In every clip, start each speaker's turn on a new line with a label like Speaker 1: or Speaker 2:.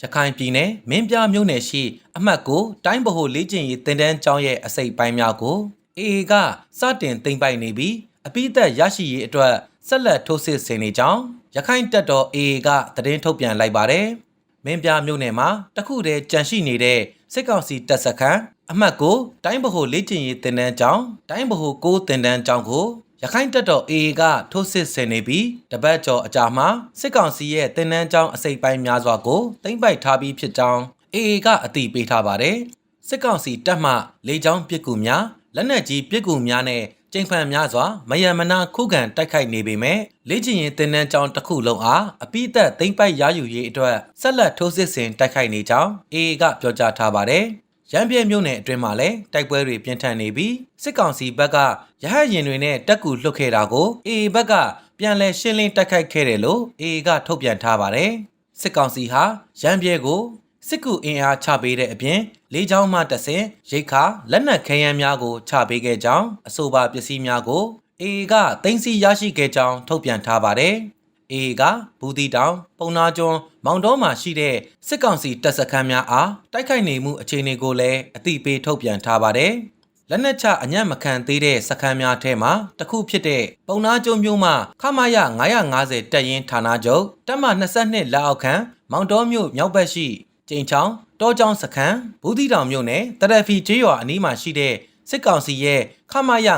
Speaker 1: ရခိုင်ပြည်နယ်မင်းပြမြို့နယ်ရှိအမှတ်ကိုတိုင်းဗဟိုလေးကျင်ရေးတင်တန်းကျောင်းရဲ့အစိပ်ပိုင်းများကိုအေအေကစတင်သိမ်းပိုက်နေပြီးအပိသက်ရရှိရေးအတွက်ဆက်လက်ထိုးစစ်ဆင်နေကြောင်းရခိုင်တပ်တော်အေအေကသတင်းထုတ်ပြန်လိုက်ပါတယ်။မင်းပြမြို့နယ်မှာတခုတည်းကြန့်ရှိနေတဲ့စစ်ကောင်စီတပ်စခန်းအမှတ်ကိုတိုင်းဗဟိုလေးကျင်ရေးတင်တန်းကျောင်းတိုင်းဗဟိုကိုတင်တန်းကျောင်းကို ရခိုင်တပ်တော် AA ကထိုးစစ်ဆင်နေပြီးတပတ်ကျော်အကြာမှာစစ်ကောင်စီရဲ့တင်နန်းကျောင်းအစိပ်ပိုင်းများစွာကိုတင်ပိုက်ထားပြီးဖြစ်ကြောင်း AA ကအသိပေးထားပါတယ်။စစ်ကောင်စီတပ်မှလေကြောင်းပစ်ကူများလက်နက်ကြီးပစ်ကူများနဲ့ကျိန်ဖန်များစွာမယံမနာခုခံတိုက်ခိုက်နေပေမဲ့လေ့ကျင့်ရင်တင်နန်းကျောင်းတစ်ခုလုံးအားအပိသက်သိမ့်ပိုက်ရယူရေးအတွက်ဆက်လက်ထိုးစစ်ဆင်တိုက်ခိုက်နေကြောင်း AA ကပြောကြားထားပါတယ်။ ရန်ပြဲမြို့နယ်အတွင်းမှာလည်းတိုက်ပွဲတွေပြင်းထန်နေပြီးစစ်ကောင်စီဘက်ကရဟတ်ရင်တွေနဲ့တက်ကူလွှတ်ခဲ့တာကိုအေအေဘက်ကပြန်လည်ရှင်းလင်းတိုက်ခိုက်ခဲ့တယ်လို့အေအေကထုတ်ပြန်ထားပါတယ်။စစ်ကောင်စီဟာရန်ပြဲကိုစစ်ကူအင်အားချပေးတဲ့အပြင်လေးချောင်းမှတဆင်ရိတ်ခါလက်နက်ခဲယမ်းများကိုချပေးခဲ့ကြောင်းအဆိုပါပစ္စည်းများကိုအေအေကတင်စီရရှိခဲ့ကြောင်းထုတ်ပြန်ထားပါတယ်။ AA ကဘူးတီတောင်ပုံနာကျွန်းမောင်တော်မှာရှိတဲ့စစ်ကောင်စီတပ်စခန်းများအားတိုက်ခိုက်နေမှုအခြေအနေကိုလည်းအသိပေးထုတ်ပြန်ထားပါတယ်။လက်နက်ချအညံ့မခံသေးတဲ့စခန်းများထဲမှာတစ်ခုဖြစ်တဲ့ပုံနာကျွန်းမြို့မှာခမာယ950တပ်ရင်းဌာနချုပ်တပ်မ22လက်အောက်ခံမောင်တော်မြို့မြောက်ဘက်ရှိကျိန်ချောင်းတောချောင်းစခန်းဘူးတီတောင်မြို့နယ်တရဖီကျေးရွာအနီးမှာရှိတဲ့စစ်ကောင်စီရဲ့ခမာယ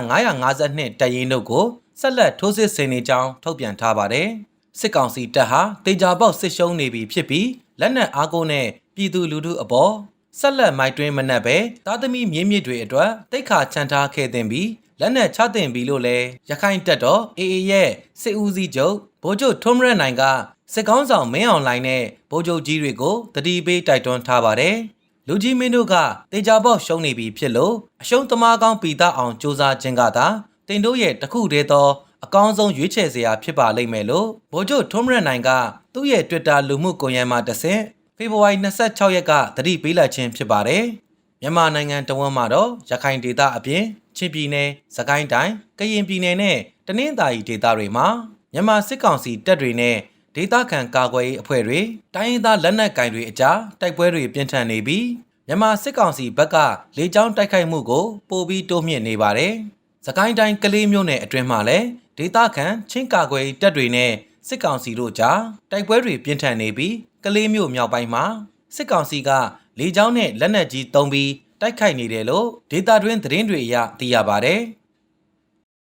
Speaker 1: 952တပ်ရင်းတို့ကိုဆက်လက်ထိုးစစ်ဆင်နေကြောင်းထုတ်ပြန်ထားပါတယ်။ စစ်ကောင်စီတပ်ဟာတေချာပေါက်စစ်ရှုံးနေပြီဖြစ်ပြီးလက်နက်အားကိုးနဲ့ပြည်သူလူထုအပေါ်ဆက်လက်မိုက်တွင်းမနှက်ပဲသားသမီးမြင်းမြစ်တွေအတွက်တိတ်ခါချန်ထားခဲ့တဲ့ပြီးလက်နက်ချတင်ပြီလို့လဲရခိုင်တပ်တော် AA ရဲ့စစ်ဦးစီးချုပ်ဗိုလ်ချုပ်ထွန်းမရနိုင်ကစစ်ကောင်းဆောင်မင်းအောင်လှိုင်နဲ့ဗိုလ်ချုပ်ကြီးတွေကိုတတိပေးတိုက်တွန်းထားပါတယ်လူကြီးမင်းတို့ကတေချာပေါက်ရှုံးနေပြီဖြစ်လို့အရှုံးသမားကောင်းပီတာအောင်စူးစမ်းခြင်းကသာတင်တို့ရဲ့တခုတည်းသော အကောင်းဆုံးရွေးချယ်စရာဖြစ်ပါလိမ့်မယ်လို့ဗိုလ်ချုပ်ထွန်းမရနိုင်ကသူ့ရဲ့ Twitter လူမှုကွန်ရက်မှာတဆင့်ဖေဖော်ဝါရီ26ရက်ကတတိပေးလိုက်ခြင်းဖြစ်ပါတယ်။မြန်မာနိုင်ငံတဝန်းမှာတော့ရခိုင်ဒေသအပြင်ချင်းပြည်နယ်၊စကိုင်းတိုင်း၊ကရင်ပြည်နယ်နဲ့တနင်္သာရီဒေသတွေမှာမြန်မာစစ်ကောင်စီတပ်တွေနဲ့ဒေသခံကာကွယ်ရေးအဖွဲ့တွေတိုင်းရင်းသားလက်နက်ကင်တွေအကြားတိုက်ပွဲတွေပြင်းထန်နေပြီးမြန်မာစစ်ကောင်စီဘက်ကလေကြောင်းတိုက်ခိုက်မှုကိုပိုပြီးတိုးမြင့်နေပါတယ်။ စကိုင်းတိုင်းကလေးမြို့နယ်အတွင်းမှာလည်းဒေသခံချင်းကာကွယ်တပ်တွေနဲ့စစ်ကောင်စီတို့ကြားတိုက်ပွဲတွေပြင်းထန်နေပြီးကလေးမြို့မြောက်ပိုင်းမှာစစ်ကောင်စီကလေကြောင်းနဲ့လက်နက်ကြီးသုံးပြီးတိုက်ခိုက်နေတယ်လို့ဒေတာတွင်းသတင်းတွေအရသိရပါတယ်